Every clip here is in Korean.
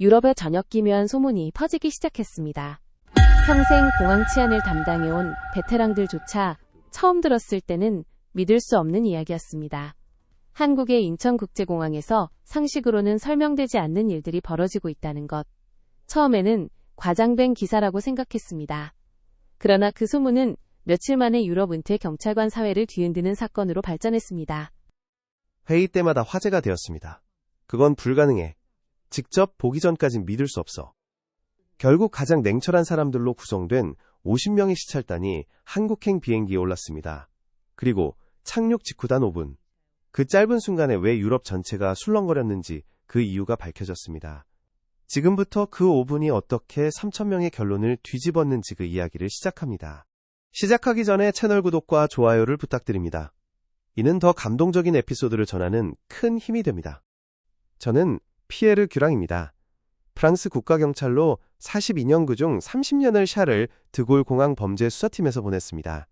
유럽의 저녁 기묘한 소문이 퍼지기 시작했습니다. 평생 공항 치안을 담당해온 베테랑들조차 처음 들었을 때는 믿을 수 없는 이야기였습니다. 한국의 인천국제공항에서 상식으로는 설명되지 않는 일들이 벌어지고 있다는 것. 처음에는 과장된 기사라고 생각했습니다. 그러나 그 소문은 며칠 만에 유럽 은퇴 경찰관 사회를 뒤흔드는 사건으로 발전했습니다. 회의 때마다 화제가 되었습니다. 그건 불가능해. 직접 보기 전까진 믿을 수 없어. 결국 가장 냉철한 사람들로 구성된 50명의 시찰단이 한국행 비행기에 올랐습니다. 그리고 착륙 직후단 5분. 그 짧은 순간에 왜 유럽 전체가 술렁거렸는지 그 이유가 밝혀졌습니다. 지금부터 그 5분이 어떻게 3천명의 결론을 뒤집었는지 그 이야기를 시작합니다. 시작하기 전에 채널 구독과 좋아요를 부탁드립니다. 이는 더 감동적인 에피소드를 전하는 큰 힘이 됩니다. 저는 피에르 규랑입니다. 프랑스 국가경찰로 42년 그중 30년을 샤를 드골 공항 범죄 수사팀에서 보냈습니다.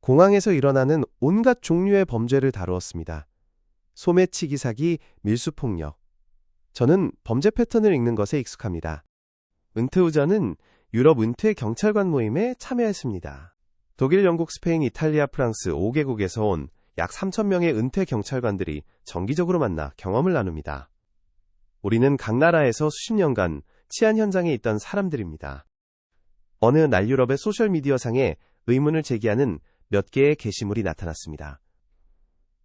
공항에서 일어나는 온갖 종류의 범죄를 다루었습니다. 소매치기 사기, 밀수폭력. 저는 범죄 패턴을 읽는 것에 익숙합니다. 은퇴 후 저는 유럽 은퇴 경찰관 모임에 참여했습니다. 독일, 영국, 스페인, 이탈리아, 프랑스 5개국에서 온 약 3,000명의 은퇴 경찰관들이 정기적으로 만나 경험을 나눕니다. 우리는 각 나라에서 수십 년간 치안 현장에 있던 사람들입니다. 어느 날 유럽의 소셜미디어상에 의문을 제기하는 몇 개의 게시물이 나타났습니다.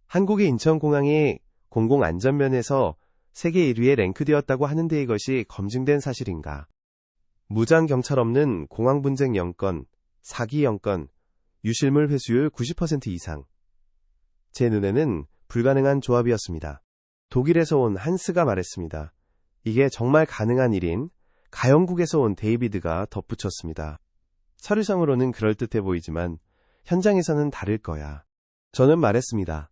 한국의 인천공항이 공공안전면에서 세계 1위에 랭크되었다고 하는데 이것이 검증된 사실인가? 무장 경찰 없는 공항 분쟁 0건, 사기 0건, 유실물 회수율 90% 이상. 제 눈에는 불가능한 조합이었습니다. 독일에서 온 한스가 말했습니다. 이게 정말 가능한 일인 가영국에서 온 데이비드가 덧붙였습니다. 서류상으로는 그럴듯해 보이지만 현장에서는 다를 거야. 저는 말했습니다.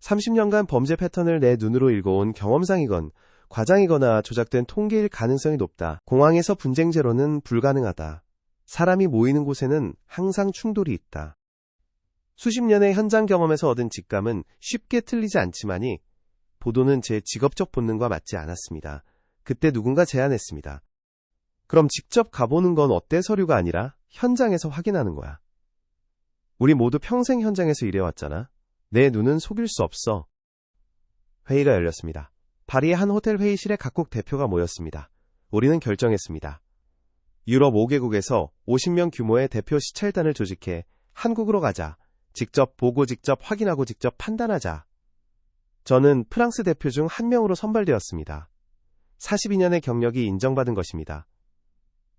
30년간 범죄 패턴을 내 눈으로 읽어온 경험상이건 과장이거나 조작된 통계일 가능성이 높다. 공항에서 분쟁 제로는 불가능하다. 사람이 모이는 곳에는 항상 충돌이 있다. 수십 년의 현장 경험에서 얻은 직감은 쉽게 틀리지 않지만이 보도는 제 직업적 본능과 맞지 않았습니다. 그때 누군가 제안했습니다. 그럼 직접 가보는 건 어때 서류가 아니라 현장에서 확인하는 거야. 우리 모두 평생 현장에서 일해왔잖아. 내 눈은 속일 수 없어. 회의가 열렸습니다. 파리의 한 호텔 회의실에 각국 대표가 모였습니다. 우리는 결정했습니다. 유럽 5개국에서 50명 규모의 대표 시찰단을 조직해 한국으로 가자. 직접 보고 직접 확인하고 직접 판단하자. 저는 프랑스 대표 중 한 명으로 선발되었습니다. 42년의 경력이 인정받은 것입니다.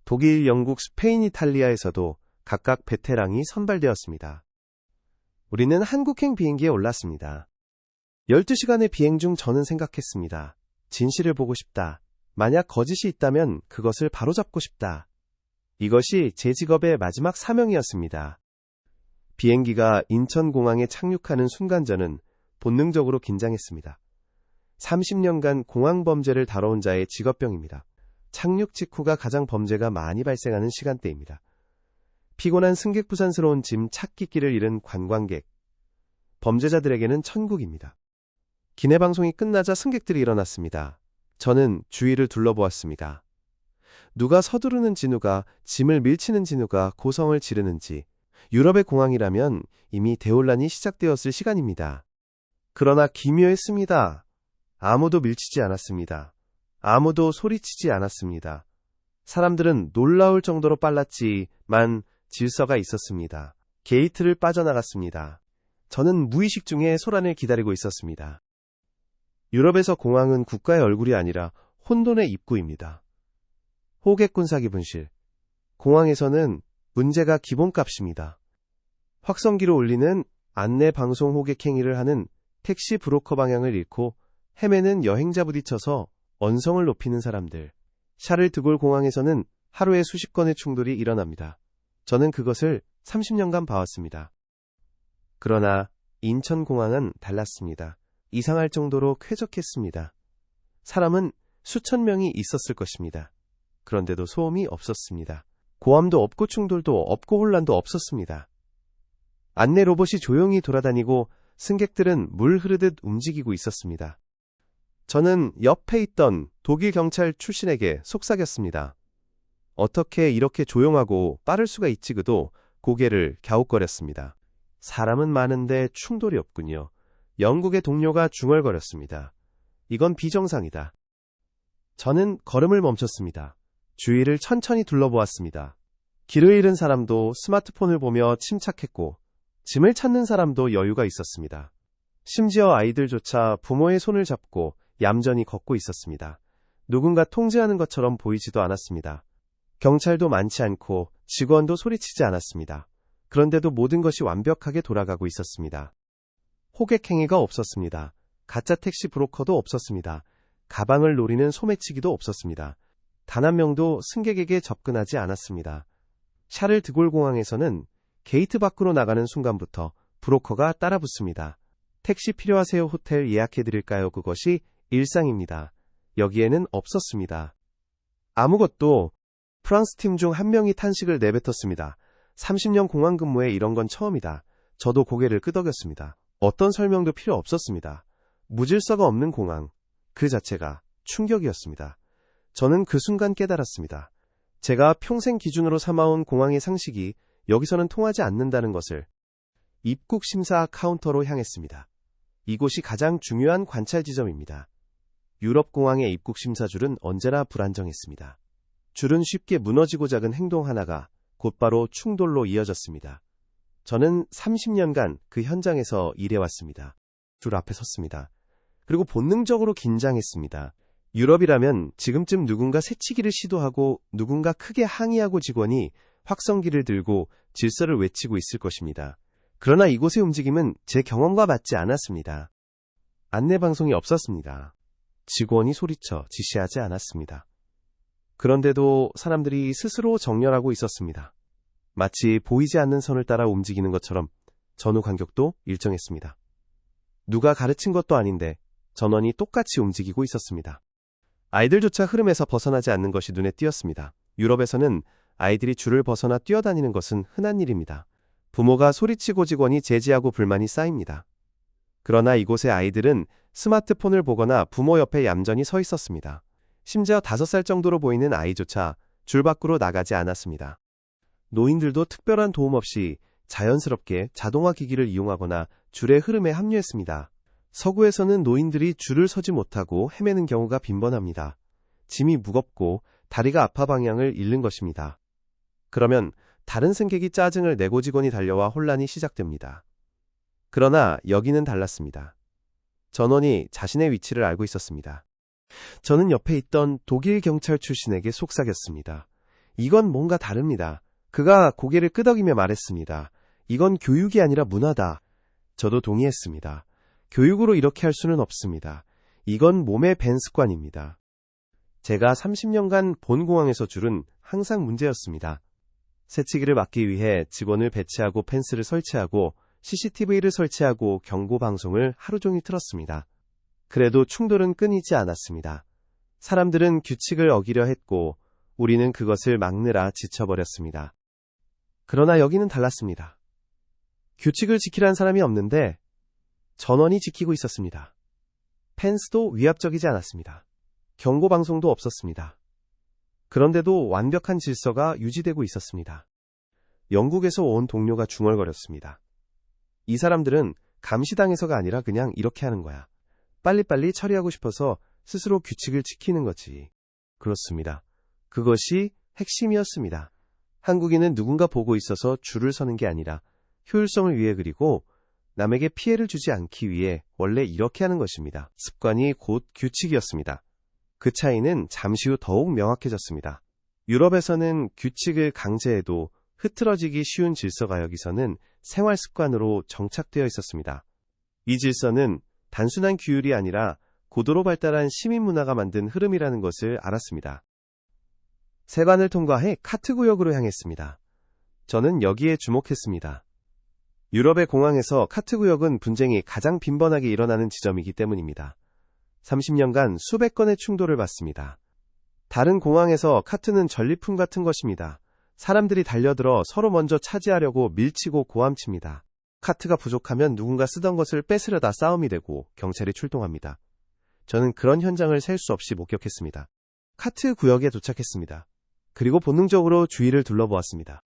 독일, 영국, 스페인, 이탈리아에서도 각각 베테랑이 선발되었습니다. 우리는 한국행 비행기에 올랐습니다. 12시간의 비행 중 저는 생각했습니다. 진실을 보고 싶다. 만약 거짓이 있다면 그것을 바로잡고 싶다. 이것이 제 직업의 마지막 사명이었습니다. 비행기가 인천공항에 착륙하는 순간 저는 본능적으로 긴장했습니다. 30년간 공항 범죄를 다뤄온 자의 직업병입니다. 착륙 직후가 가장 범죄가 많이 발생하는 시간대입니다. 피곤한 승객 부산스러운 짐 찾기 길을 잃은 관광객. 범죄자들에게는 천국입니다. 기내 방송이 끝나자 승객들이 일어났습니다. 저는 주위를 둘러보았습니다. 누가 서두르는 진우가 짐을 밀치는 진우가 고성을 지르는지 유럽의 공항이라면 이미 대혼란이 시작되었을 시간입니다. 그러나 기묘했습니다. 아무도 밀치지 않았습니다. 아무도 소리치지 않았습니다. 사람들은 놀라울 정도로 빨랐지만 질서가 있었습니다. 게이트를 빠져나갔습니다. 저는 무의식 중에 소란을 기다리고 있었습니다. 유럽에서 공항은 국가의 얼굴이 아니라 혼돈의 입구입니다. 호객군 사기 분실. 공항에서는 문제가 기본값입니다. 확성기로 올리는 안내 방송 호객 행위를 하는 택시 브로커 방향을 잃고 헤매는 여행자 부딪혀서 언성을 높이는 사람들. 샤를 드골 공항에서는 하루에 수십 건의 충돌이 일어납니다. 저는 그것을 30년간 봐왔습니다. 그러나 인천공항은 달랐습니다. 이상할 정도로 쾌적했습니다. 사람은 수천 명이 있었을 것입니다. 그런데도 소음이 없었습니다. 고함도 없고 충돌도 없고 혼란도 없었습니다. 안내 로봇이 조용히 돌아다니고 승객들은 물 흐르듯 움직이고 있었습니다. 저는 옆에 있던 독일 경찰 출신에게 속삭였습니다. 어떻게 이렇게 조용하고 빠를 수가 있지 그도 고개를 갸웃거렸습니다. 사람은 많은데 충돌이 없군요. 영국의 동료가 중얼거렸습니다. 이건 비정상이다. 저는 걸음을 멈췄습니다. 주위를 천천히 둘러보았습니다. 길을 잃은 사람도 스마트폰을 보며 침착했고, 짐을 찾는 사람도 여유가 있었습니다. 심지어 아이들조차 부모의 손을 잡고 얌전히 걷고 있었습니다. 누군가 통제하는 것처럼 보이지도 않았습니다. 경찰도 많지 않고 직원도 소리치지 않았습니다. 그런데도 모든 것이 완벽하게 돌아가고 있었습니다. 호객행위가 없었습니다. 가짜 택시 브로커도 없었습니다. 가방을 노리는 소매치기도 없었습니다. 단 한 명도 승객에게 접근하지 않았습니다. 샤를 드골 공항에서는 게이트 밖으로 나가는 순간부터 브로커가 따라붙습니다. 택시 필요하세요 호텔 예약해드릴까요? 그것이 일상입니다. 여기에는 없었습니다. 아무것도 프랑스 팀 중 한 명이 탄식을 내뱉었습니다. 30년 공항 근무에 이런 건 처음이다. 저도 고개를 끄덕였습니다. 어떤 설명도 필요 없었습니다. 무질서가 없는 공항. 그 자체가 충격이었습니다. 저는 그 순간 깨달았습니다. 제가 평생 기준으로 삼아온 공항의 상식이 여기서는 통하지 않는다는 것을 입국 심사 카운터로 향했습니다. 이곳이 가장 중요한 관찰 지점입니다. 유럽 공항의 입국 심사 줄은 언제나 불안정했습니다. 줄은 쉽게 무너지고 작은 행동 하나가 곧바로 충돌로 이어졌습니다. 저는 30년간 그 현장에서 일해왔습니다. 줄 앞에 섰습니다. 그리고 본능적으로 긴장했습니다. 유럽이라면 지금쯤 누군가 새치기를 시도하고 누군가 크게 항의하고 직원이 확성기를 들고 질서를 외치고 있을 것입니다. 그러나 이곳의 움직임은 제 경험과 맞지 않았습니다. 안내방송이 없었습니다. 직원이 소리쳐 지시하지 않았습니다. 그런데도 사람들이 스스로 정렬하고 있었습니다. 마치 보이지 않는 선을 따라 움직이는 것처럼 전후 간격도 일정했습니다. 누가 가르친 것도 아닌데 전원이 똑같이 움직이고 있었습니다. 아이들조차 흐름에서 벗어나지 않는 것이 눈에 띄었습니다. 유럽에서는 아이들이 줄을 벗어나 뛰어다니는 것은 흔한 일입니다. 부모가 소리치고 직원이 제지하고 불만이 쌓입니다. 그러나 이곳의 아이들은 스마트폰을 보거나 부모 옆에 얌전히 서 있었습니다. 심지어 다섯 살 정도로 보이는 아이조차 줄 밖으로 나가지 않았습니다. 노인들도 특별한 도움 없이 자연스럽게 자동화 기기를 이용하거나 줄의 흐름에 합류했습니다. 서구에서는 노인들이 줄을 서지 못하고 헤매는 경우가 빈번합니다. 짐이 무겁고 다리가 아파 방향을 잃는 것입니다. 그러면 다른 승객이 짜증을 내고 직원이 달려와 혼란이 시작됩니다. 그러나 여기는 달랐습니다. 전원이 자신의 위치를 알고 있었습니다. 저는 옆에 있던 독일 경찰 출신에게 속삭였습니다. 이건 뭔가 다릅니다. 그가 고개를 끄덕이며 말했습니다. 이건 교육이 아니라 문화다. 저도 동의했습니다. 교육으로 이렇게 할 수는 없습니다. 이건 몸의 밴 습관입니다. 제가 30년간 본 공항에서 줄은 항상 문제였습니다. 새치기를 막기 위해 직원을 배치하고 펜스를 설치하고 CCTV를 설치하고 경고 방송을 하루 종일 틀었습니다. 그래도 충돌은 끊이지 않았습니다. 사람들은 규칙을 어기려 했고 우리는 그것을 막느라 지쳐버렸습니다. 그러나 여기는 달랐습니다. 규칙을 지키란 사람이 없는데 전원이 지키고 있었습니다. 펜스도 위압적이지 않았습니다. 경고 방송도 없었습니다. 그런데도 완벽한 질서가 유지되고 있었습니다. 영국에서 온 동료가 중얼거렸습니다. 이 사람들은 감시당해서가 아니라 그냥 이렇게 하는 거야. 빨리빨리 처리하고 싶어서 스스로 규칙을 지키는 거지. 그렇습니다. 그것이 핵심이었습니다. 한국인은 누군가 보고 있어서 줄을 서는 게 아니라 효율성을 위해 그리고 남에게 피해를 주지 않기 위해 원래 이렇게 하는 것입니다. 습관이 곧 규칙이었습니다. 그 차이는 잠시 후 더욱 명확해졌습니다. 유럽에서는 규칙을 강제해도 흐트러지기 쉬운 질서가 여기서는 생활 습관으로 정착되어 있었습니다. 이 질서는 단순한 규율이 아니라 고도로 발달한 시민 문화가 만든 흐름이라는 것을 알았습니다. 세관을 통과해 카트 구역으로 향했습니다. 저는 여기에 주목했습니다. 유럽의 공항에서 카트 구역은 분쟁이 가장 빈번하게 일어나는 지점이기 때문입니다. 30년간 수백 건의 충돌을 봤습니다. 다른 공항에서 카트는 전리품 같은 것입니다. 사람들이 달려들어 서로 먼저 차지하려고 밀치고 고함칩니다. 카트가 부족하면 누군가 쓰던 것을 뺏으려다 싸움이 되고 경찰이 출동합니다. 저는 그런 현장을 셀 수 없이 목격했습니다. 카트 구역에 도착했습니다. 그리고 본능적으로 주위를 둘러보았습니다.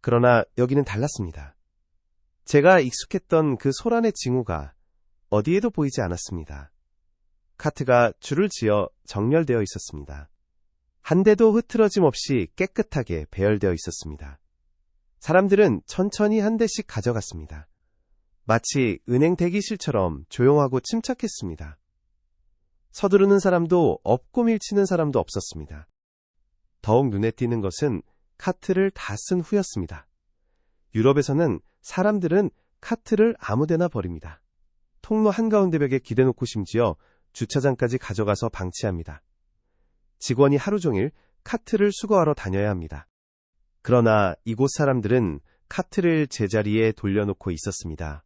그러나 여기는 달랐습니다. 제가 익숙했던 그 소란의 징후가 어디에도 보이지 않았습니다. 카트가 줄을 지어 정렬되어 있었습니다. 한 대도 흐트러짐 없이 깨끗하게 배열되어 있었습니다. 사람들은 천천히 한 대씩 가져갔습니다. 마치 은행 대기실처럼 조용하고 침착했습니다. 서두르는 사람도 없고 밀치는 사람도 없었습니다. 더욱 눈에 띄는 것은 카트를 다 쓴 후였습니다. 유럽에서는 사람들은 카트를 아무데나 버립니다. 통로 한가운데 벽에 기대놓고 심지어 주차장까지 가져가서 방치합니다. 직원이 하루 종일 카트를 수거하러 다녀야 합니다. 그러나 이곳 사람들은 카트를 제자리에 돌려놓고 있었습니다.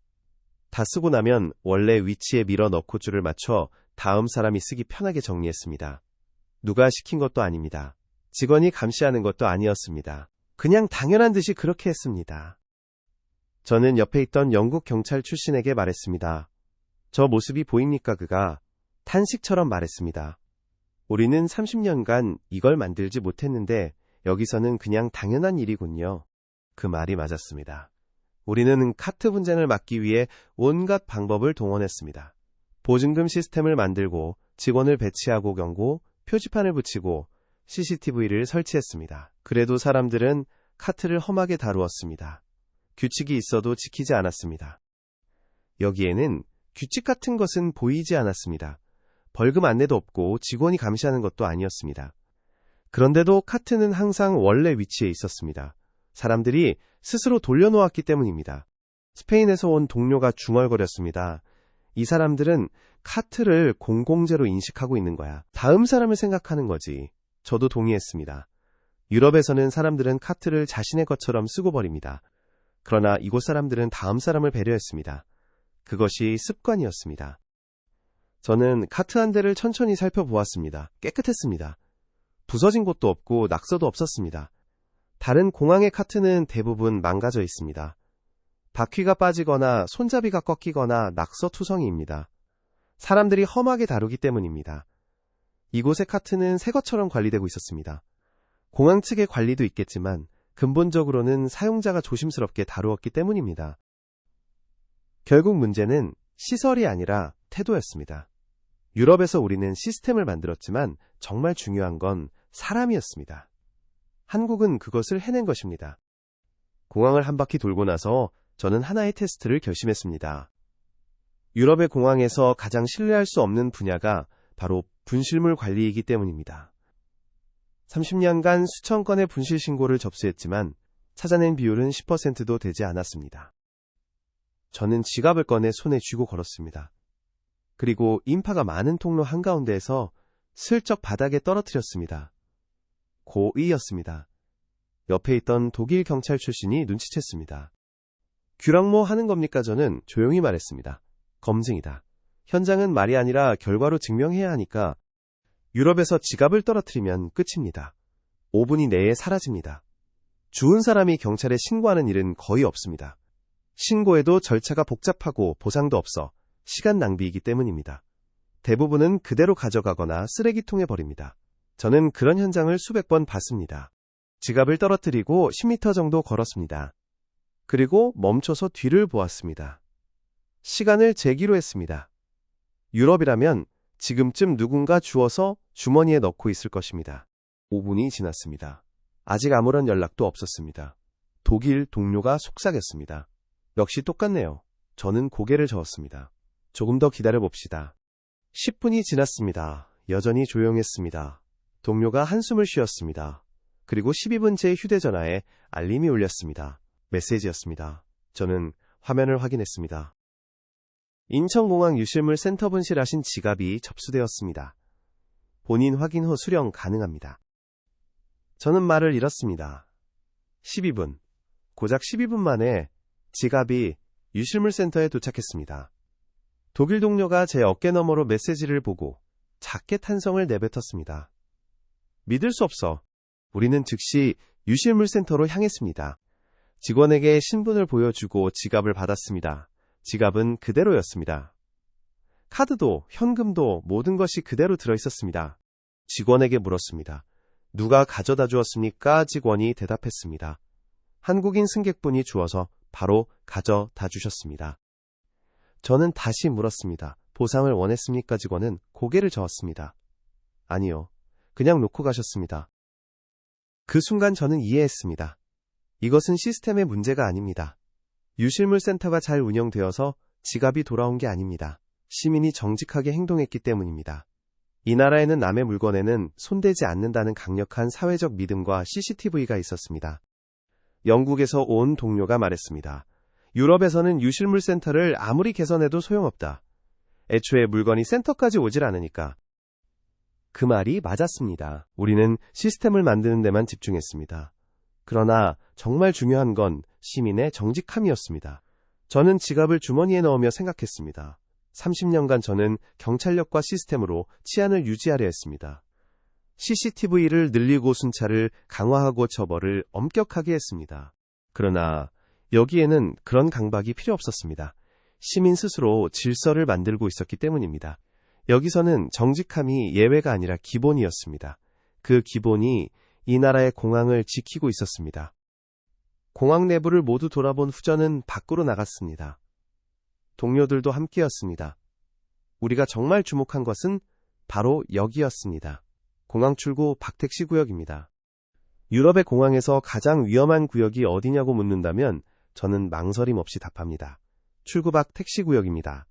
다 쓰고 나면 원래 위치에 밀어 넣고 줄을 맞춰 다음 사람이 쓰기 편하게 정리했습니다. 누가 시킨 것도 아닙니다. 직원이 감시하는 것도 아니었습니다. 그냥 당연한 듯이 그렇게 했습니다. 저는 옆에 있던 영국 경찰 출신에게 말했습니다. 저 모습이 보입니까 그가 탄식처럼 말했습니다. 우리는 30년간 이걸 만들지 못했는데 여기서는 그냥 당연한 일이군요. 그 말이 맞았습니다. 우리는 카트 분쟁을 막기 위해 온갖 방법을 동원했습니다. 보증금 시스템을 만들고 직원을 배치하고 경고, 표지판을 붙이고 CCTV를 설치했습니다. 그래도 사람들은 카트를 험하게 다루었습니다. 규칙이 있어도 지키지 않았습니다. 여기에는 규칙 같은 것은 보이지 않았습니다. 벌금 안내도 없고 직원이 감시하는 것도 아니었습니다. 그런데도 카트는 항상 원래 위치에 있었습니다. 사람들이 스스로 돌려놓았기 때문입니다. 스페인에서 온 동료가 중얼거렸습니다. 이 사람들은 카트를 공공재로 인식하고 있는 거야. 다음 사람을 생각하는 거지. 저도 동의했습니다. 유럽에서는 사람들은 카트를 자신의 것처럼 쓰고 버립니다. 그러나 이곳 사람들은 다음 사람을 배려했습니다. 그것이 습관이었습니다. 저는 카트 한 대를 천천히 살펴보았습니다. 깨끗했습니다. 부서진 곳도 없고 낙서도 없었습니다. 다른 공항의 카트는 대부분 망가져 있습니다. 바퀴가 빠지거나 손잡이가 꺾이거나 낙서 투성이입니다. 사람들이 험하게 다루기 때문입니다. 이곳의 카트는 새 것처럼 관리되고 있었습니다. 공항 측의 관리도 있겠지만 근본적으로는 사용자가 조심스럽게 다루었기 때문입니다. 결국 문제는 시설이 아니라 태도였습니다. 유럽에서 우리는 시스템을 만들었지만 정말 중요한 건 사람이었습니다. 한국은 그것을 해낸 것입니다. 공항을 한 바퀴 돌고 나서 저는 하나의 테스트를 결심했습니다. 유럽의 공항에서 가장 신뢰할 수 없는 분야가 바로 분실물 관리이기 때문입니다. 30년간 수천 건의 분실 신고를 접수했지만 찾아낸 비율은 10%도 되지 않았습니다. 저는 지갑을 꺼내 손에 쥐고 걸었습니다. 그리고 인파가 많은 통로 한가운데에서 슬쩍 바닥에 떨어뜨렸습니다. 고의였습니다. 옆에 있던 독일 경찰 출신이 눈치챘습니다. 규랑모 하는 겁니까 저는 조용히 말했습니다. 검증이다. 현장은 말이 아니라 결과로 증명해야 하니까 유럽에서 지갑을 떨어뜨리면 끝입니다. 5분 이 내에 사라집니다. 주운 사람이 경찰에 신고하는 일은 거의 없습니다. 신고에도 절차가 복잡하고 보상도 없어 시간 낭비이기 때문입니다. 대부분은 그대로 가져가거나 쓰레기통에 버립니다. 저는 그런 현장을 수백 번 봤습니다. 지갑을 떨어뜨리고 10m 정도 걸었습니다. 그리고 멈춰서 뒤를 보았습니다. 시간을 재기로 했습니다. 유럽이라면 지금쯤 누군가 주워서 주머니에 넣고 있을 것입니다. 5분이 지났습니다. 아직 아무런 연락도 없었습니다. 독일 동료가 속삭였습니다. 역시 똑같네요. 저는 고개를 저었습니다. 조금 더 기다려봅시다. 10분이 지났습니다. 여전히 조용했습니다. 동료가 한숨을 쉬었습니다. 그리고 12분째 휴대전화에 알림이 울렸습니다. 메시지였습니다. 저는 화면을 확인했습니다. 인천공항 유실물 센터 분실하신 지갑이 접수되었습니다. 본인 확인 후 수령 가능합니다. 저는 말을 잃었습니다. 12분. 고작 12분 만에 지갑이 유실물 센터에 도착했습니다. 독일 동료가 제 어깨 너머로 메시지를 보고 작게 탄성을 내뱉었습니다. 믿을 수 없어. 우리는 즉시 유실물 센터로 향했습니다. 직원에게 신분을 보여주고 지갑을 받았습니다. 지갑은 그대로였습니다. 카드도 현금도 모든 것이 그대로 들어 있었습니다. 직원에게 물었습니다. 누가 가져다 주었습니까? 직원이 대답했습니다. 한국인 승객분이 주어서 바로 가져다 주셨습니다. 저는 다시 물었습니다. 보상을 원했습니까? 직원은 고개를 저었습니다. 아니요. 그냥 놓고 가셨습니다. 그 순간 저는 이해했습니다. 이것은 시스템의 문제가 아닙니다. 유실물 센터가 잘 운영되어서 지갑이 돌아온 게 아닙니다. 시민이 정직하게 행동했기 때문입니다. 이 나라에는 남의 물건에는 손대지 않는다는 강력한 사회적 믿음과 CCTV가 있었습니다. 영국에서 온 동료가 말했습니다. 유럽에서는 유실물 센터를 아무리 개선해도 소용없다. 애초에 물건이 센터까지 오질 않으니까. 그 말이 맞았습니다. 우리는 시스템을 만드는 데만 집중했습니다. 그러나 정말 중요한 건 시민의 정직함이었습니다. 저는 지갑을 주머니에 넣으며 생각했습니다. 30년간 저는 경찰력과 시스템으로 치안을 유지하려 했습니다. CCTV를 늘리고 순찰을 강화하고 처벌을 엄격하게 했습니다. 그러나 여기에는 그런 강박이 필요 없었습니다. 시민 스스로 질서를 만들고 있었기 때문입니다. 여기서는 정직함이 예외가 아니라 기본이었습니다. 그 기본이 이 나라의 공항을 지키고 있었습니다. 공항 내부를 모두 돌아본 후 저는 밖으로 나갔습니다. 동료들도 함께였습니다. 우리가 정말 주목한 것은 바로 여기였습니다. 공항 출구 박택시 구역입니다. 유럽의 공항에서 가장 위험한 구역이 어디냐고 묻는다면 저는 망설임 없이 답합니다. 출구 밖 택시 구역입니다.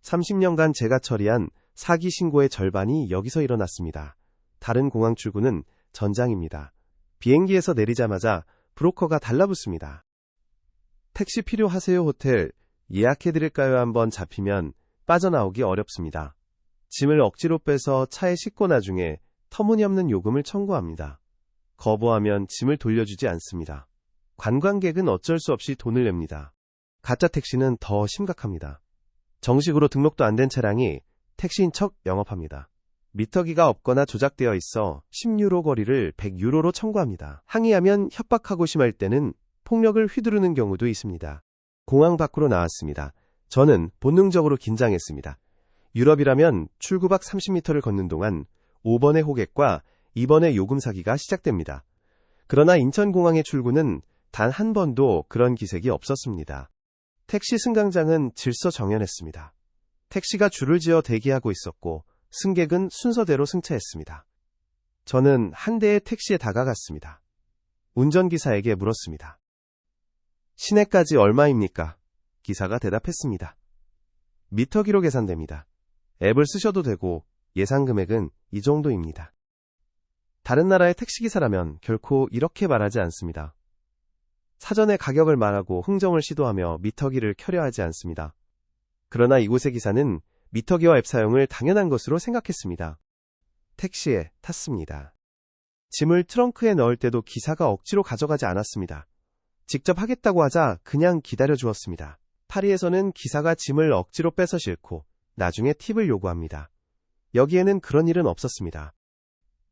30년간 제가 처리한 사기 신고의 절반이 여기서 일어났습니다. 다른 공항 출구는 전장입니다. 비행기에서 내리자마자 브로커가 달라붙습니다. 택시 필요하세요 호텔 예약해드릴까요 한번 잡히면 빠져나오기 어렵습니다. 짐을 억지로 빼서 차에 싣고 나중에 터무니없는 요금을 청구합니다. 거부하면 짐을 돌려주지 않습니다. 관광객은 어쩔 수 없이 돈을 냅니다. 가짜 택시는 더 심각합니다. 정식으로 등록도 안 된 차량이 택시인 척 영업합니다. 미터기가 없거나 조작되어 있어 10유로 거리를 100유로로 청구합니다. 항의하면 협박하고 심할 때는 폭력을 휘두르는 경우도 있습니다. 공항 밖으로 나왔습니다. 저는 본능적으로 긴장했습니다. 유럽이라면 출구 밖 30m를 걷는 동안 5번의 호객과 2번의 요금 사기가 시작됩니다. 그러나 인천공항의 출구는 단 한 번도 그런 기색이 없었습니다. 택시 승강장은 질서 정연했습니다. 택시가 줄을 지어 대기하고 있었고 승객은 순서대로 승차했습니다. 저는 한 대의 택시에 다가갔습니다. 운전기사에게 물었습니다. 시내까지 얼마입니까? 기사가 대답했습니다. 미터 기로 계산됩니다. 앱을 쓰셔도 되고 예상 금액은 이 정도입니다. 다른 나라의 택시기사라면 결코 이렇게 말하지 않습니다. 사전에 가격을 말하고 흥정을 시도하며 미터기를 켜려 하지 않습니다. 그러나 이곳의 기사는 미터기와 앱 사용을 당연한 것으로 생각했습니다. 택시에 탔습니다. 짐을 트렁크에 넣을 때도 기사가 억지로 가져가지 않았습니다. 직접 하겠다고 하자 그냥 기다려 주었습니다. 파리에서는 기사가 짐을 억지로 뺏어 싣고 나중에 팁을 요구합니다. 여기에는 그런 일은 없었습니다.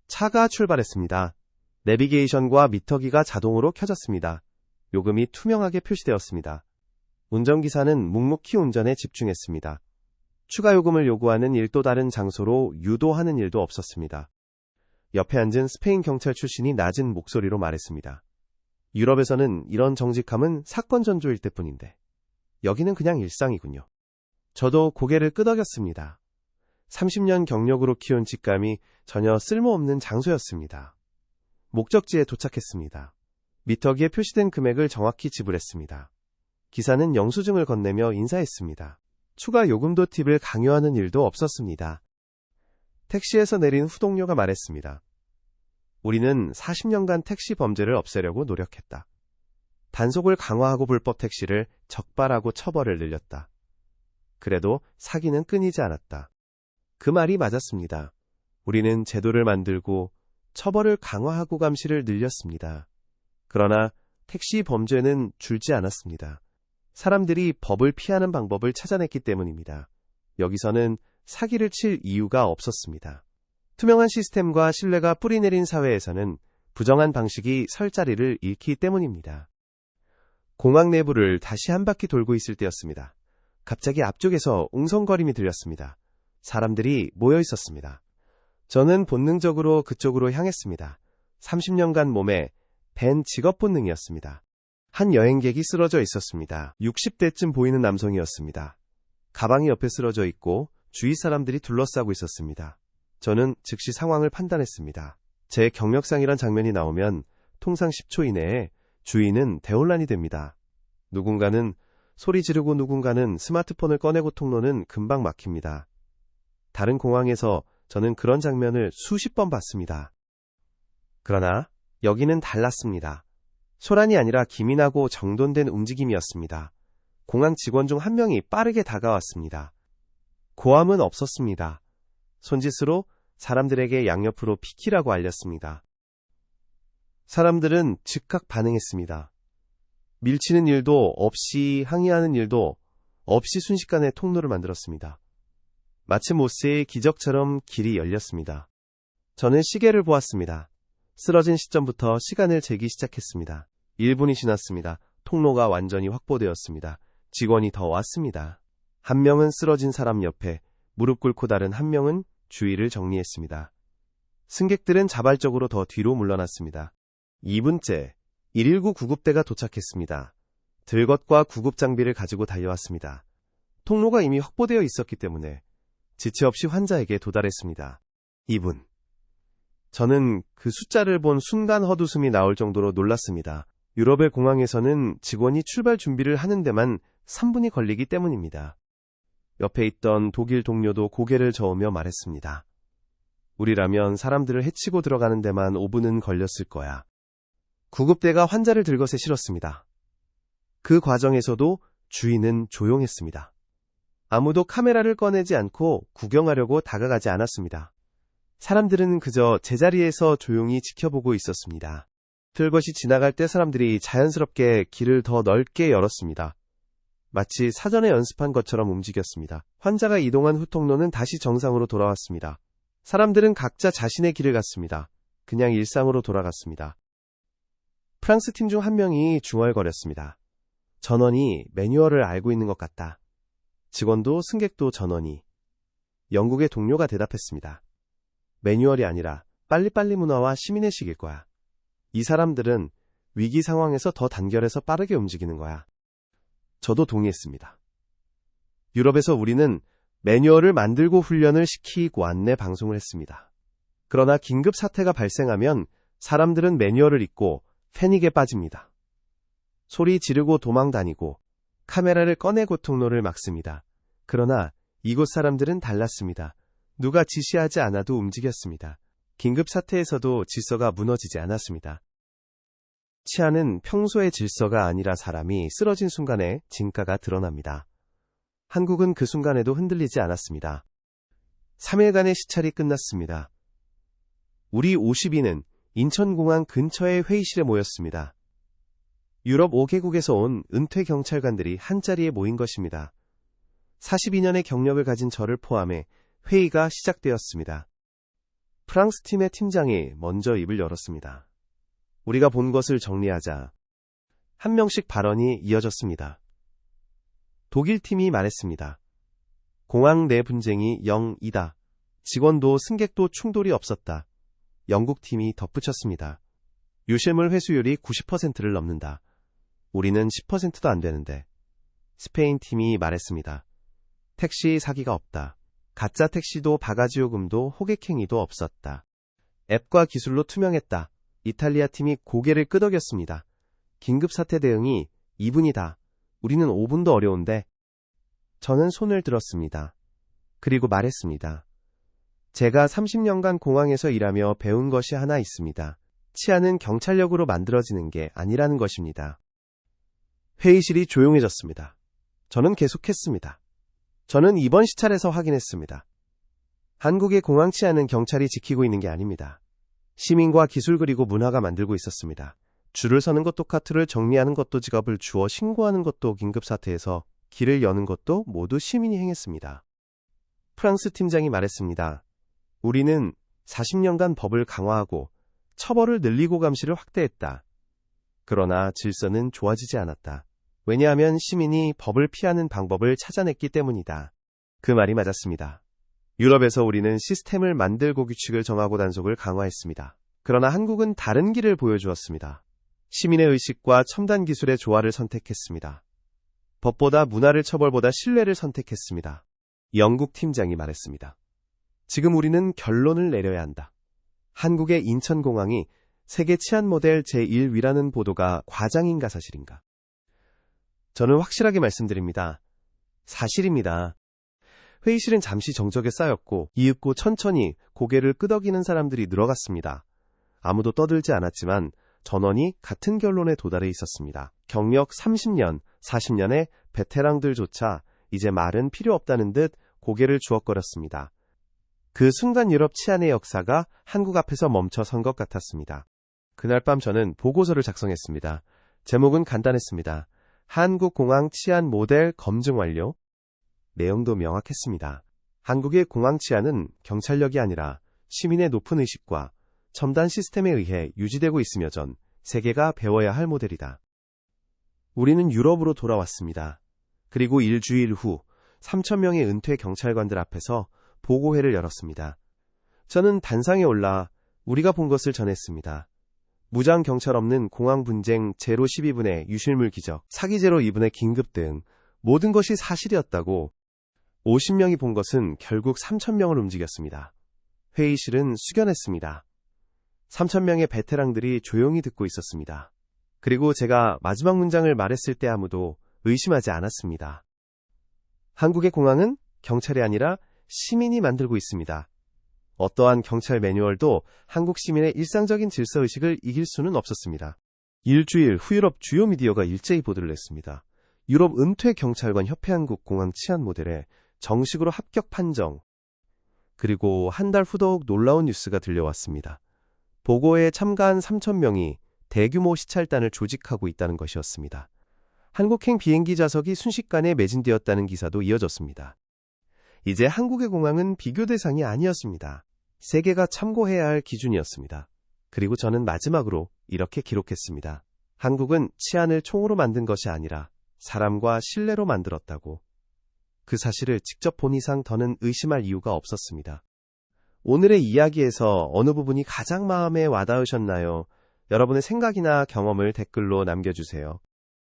차가 출발했습니다. 내비게이션과 미터기가 자동으로 켜졌습니다. 요금이 투명하게 표시되었습니다. 운전기사는 묵묵히 운전에 집중했습니다. 추가 요금을 요구하는 일도 다른 장소로 유도하는 일도 없었습니다. 옆에 앉은 스페인 경찰 출신이 낮은 목소리로 말했습니다. 유럽에서는 이런 정직함은 사건 전조일 때뿐인데 여기는 그냥 일상이군요. 저도 고개를 끄덕였습니다. 30년 경력으로 키운 직감이 전혀 쓸모없는 장소였습니다. 목적지에 도착했습니다. 미터기에 표시된 금액을 정확히 지불했습니다. 기사는 영수증을 건네며 인사했습니다. 추가 요금도 팁을 강요하는 일도 없었습니다. 택시에서 내린 후동료가 말했습니다. 우리는 40년간 택시 범죄를 없애려고 노력했다. 단속을 강화하고 불법 택시를 적발하고 처벌을 늘렸다. 그래도 사기는 끊이지 않았다. 그 말이 맞았습니다. 우리는 제도를 만들고 처벌을 강화하고 감시를 늘렸습니다. 그러나 택시 범죄는 줄지 않았습니다. 사람들이 법을 피하는 방법을 찾아냈기 때문입니다. 여기서는 사기를 칠 이유가 없었습니다. 투명한 시스템과 신뢰가 뿌리내린 사회에서는 부정한 방식이 설 자리를 잃기 때문입니다. 공항 내부를 다시 한 바퀴 돌고 있을 때였습니다. 갑자기 앞쪽에서 웅성거림이 들렸습니다. 사람들이 모여 있었습니다. 저는 본능적으로 그쪽으로 향했습니다. 30년간 몸에 밴 직업 본능이었습니다. 한 여행객이 쓰러져 있었습니다. 60대쯤 보이는 남성이었습니다. 가방이 옆에 쓰러져 있고 주위 사람들이 둘러싸고 있었습니다. 저는 즉시 상황을 판단했습니다. 제 경력상이란 장면이 나오면 통상 10초 이내에 주위는 대혼란이 됩니다. 누군가는 소리 지르고 누군가는 스마트폰을 꺼내고 통로는 금방 막힙니다. 다른 공항에서 저는 그런 장면을 수십 번 봤습니다. 그러나 여기는 달랐습니다. 소란이 아니라 기민하고 정돈된 움직임이었습니다. 공항 직원 중 한 명이 빠르게 다가왔습니다. 고함은 없었습니다. 손짓으로 사람들에게 양옆으로 비키라고 알렸습니다. 사람들은 즉각 반응했습니다. 밀치는 일도 없이 항의하는 일도 없이 순식간에 통로를 만들었습니다. 마치 모세의 기적처럼 길이 열렸습니다. 저는 시계를 보았습니다. 쓰러진 시점부터 시간을 재기 시작했습니다. 1분이 지났습니다. 통로가 완전히 확보되었습니다. 직원이 더 왔습니다. 한 명은 쓰러진 사람 옆에 무릎 꿇고 다른 한 명은 주위를 정리했습니다. 승객들은 자발적으로 더 뒤로 물러났습니다. 2분째, 119 구급대가 도착했습니다. 들것과 구급 장비를 가지고 달려왔습니다. 통로가 이미 확보되어 있었기 때문에 지체 없이 환자에게 도달했습니다. 2분. 저는 그 숫자를 본 순간 헛웃음이 나올 정도로 놀랐습니다. 유럽의 공항에서는 직원이 출발 준비를 하는 데만 3분이 걸리기 때문입니다. 옆에 있던 독일 동료도 고개를 저으며 말했습니다. 우리라면 사람들을 해치고 들어가는 데만 5분은 걸렸을 거야. 구급대가 환자를 들것에 실었습니다. 그 과정에서도 주인은 조용했습니다. 아무도 카메라를 꺼내지 않고 구경하려고 다가가지 않았습니다. 사람들은 그저 제자리에서 조용히 지켜보고 있었습니다. 들것이 지나갈 때 사람들이 자연스럽게 길을 더 넓게 열었습니다. 마치 사전에 연습한 것처럼 움직였습니다. 환자가 이동한 후 통로는 다시 정상으로 돌아왔습니다. 사람들은 각자 자신의 길을 갔습니다. 그냥 일상으로 돌아갔습니다. 프랑스 팀 중 한 명이 중얼거렸습니다. 전원이 매뉴얼을 알고 있는 것 같다. 직원도 승객도 전원이. 영국의 동료가 대답했습니다. 매뉴얼이 아니라 빨리빨리 문화와 시민의식일 거야. 이 사람들은 위기 상황에서 더 단결해서 빠르게 움직이는 거야. 저도 동의했습니다. 유럽에서 우리는 매뉴얼을 만들고 훈련을 시키고 안내 방송을 했습니다. 그러나 긴급 사태가 발생하면 사람들은 매뉴얼을 잊고 패닉에 빠집니다. 소리 지르고 도망 다니고 카메라를 꺼내고 통로를 막습니다. 그러나 이곳 사람들은 달랐습니다. 누가 지시하지 않아도 움직였습니다. 긴급 사태에서도 질서가 무너지지 않았습니다. 치안은 평소의 질서가 아니라 사람이 쓰러진 순간에 진가가 드러납니다. 한국은 그 순간에도 흔들리지 않았습니다. 3일간의 시찰이 끝났습니다. 우리 50인은 인천공항 근처의 회의실에 모였습니다. 유럽 5개국에서 온 은퇴 경찰관들이 한자리에 모인 것입니다. 42년의 경력을 가진 저를 포함해 회의가 시작되었습니다. 프랑스 팀의 팀장이 먼저 입을 열었습니다. 우리가 본 것을 정리하자. 한 명씩 발언이 이어졌습니다. 독일 팀이 말했습니다. 공항 내 분쟁이 0이다. 직원도 승객도 충돌이 없었다. 영국 팀이 덧붙였습니다. 유실물 회수율이 90%를 넘는다. 우리는 10%도 안 되는데. 스페인 팀이 말했습니다. 택시 사기가 없다. 가짜 택시도 바가지 요금도 호객행위도 없었다. 앱과 기술로 투명했다. 이탈리아 팀이 고개를 끄덕였습니다. 긴급 사태 대응이 2분이다. 우리는 5분도 어려운데. 저는 손을 들었습니다. 그리고 말했습니다. 제가 30년간 공항에서 일하며 배운 것이 하나 있습니다. 치안은 경찰력으로 만들어지는 게 아니라는 것입니다. 회의실이 조용해졌습니다. 저는 계속했습니다. 저는 이번 시찰에서 확인했습니다. 한국의 공항 치안은 경찰이 지키고 있는 게 아닙니다. 시민과 기술 그리고 문화가 만들고 있었습니다. 줄을 서는 것도 카트를 정리하는 것도 직업을 주어 신고하는 것도 긴급 사태에서 길을 여는 것도 모두 시민이 행했습니다. 프랑스 팀장이 말했습니다. 우리는 40년간 법을 강화하고 처벌을 늘리고 감시를 확대했다. 그러나 질서는 좋아지지 않았다. 왜냐하면 시민이 법을 피하는 방법을 찾아냈기 때문이다. 그 말이 맞았습니다. 유럽에서 우리는 시스템을 만들고 규칙을 정하고 단속을 강화했습니다. 그러나 한국은 다른 길을 보여주었습니다. 시민의 의식과 첨단 기술의 조화를 선택했습니다. 법보다 문화를 처벌보다 신뢰를 선택했습니다. 영국 팀장이 말했습니다. 지금 우리는 결론을 내려야 한다. 한국의 인천공항이 세계 치안 모델 제1위라는 보도가 과장인가 사실인가? 저는 확실하게 말씀드립니다. 사실입니다. 회의실은 잠시 정적에 쌓였고 이윽고 천천히 고개를 끄덕이는 사람들이 늘어갔습니다. 아무도 떠들지 않았지만 전원이 같은 결론에 도달해 있었습니다. 경력 30년, 40년의 베테랑들조차 이제 말은 필요 없다는 듯 고개를 주걱거렸습니다. 그 순간 유럽 치안의 역사가 한국 앞에서 멈춰 선 것 같았습니다. 그날 밤 저는 보고서를 작성했습니다. 제목은 간단했습니다. 한국공항 치안 모델 검증 완료. 내용도 명확했습니다. 한국의 공항 치안은 경찰력이 아니라 시민의 높은 의식과 첨단 시스템에 의해 유지되고 있으며 전 세계가 배워야 할 모델이다. 우리는 유럽으로 돌아왔습니다. 그리고 일주일 후 3천명의 은퇴 경찰관들 앞에서 보고회를 열었습니다. 저는 단상에 올라 우리가 본 것을 전했습니다. 무장 경찰 없는 공항 분쟁 제로 12분의 유실물 기적, 사기 제로 2분의 긴급 등 모든 것이 사실이었다고 50명이 본 것은 결국 3천명을 움직였습니다. 회의실은 숙연했습니다. 3천명의 베테랑들이 조용히 듣고 있었습니다. 그리고 제가 마지막 문장을 말했을 때 아무도 의심하지 않았습니다. 한국의 공항은 경찰이 아니라 시민이 만들고 있습니다. 어떠한 경찰 매뉴얼도 한국 시민의 일상적인 질서의식을 이길 수는 없었습니다. 일주일 후 유럽 주요 미디어가 일제히 보도를 냈습니다. 유럽 은퇴 경찰관 협회 한국 공항 치안 모델에 정식으로 합격 판정. 그리고 한 달 후 더욱 놀라운 뉴스가 들려왔습니다. 보고에 참가한 3,000명이 대규모 시찰단을 조직하고 있다는 것이었습니다. 한국행 비행기 좌석이 순식간에 매진되었다는 기사도 이어졌습니다. 이제 한국의 공항은 비교 대상이 아니었습니다. 세계가 참고해야 할 기준이었습니다. 그리고 저는 마지막으로 이렇게 기록했습니다. 한국은 치안을 총으로 만든 것이 아니라 사람과 신뢰로 만들었다고. 그 사실을 직접 본 이상 더는 의심할 이유가 없었습니다. 오늘의 이야기에서 어느 부분이 가장 마음에 와닿으셨나요? 여러분의 생각이나 경험을 댓글로 남겨주세요.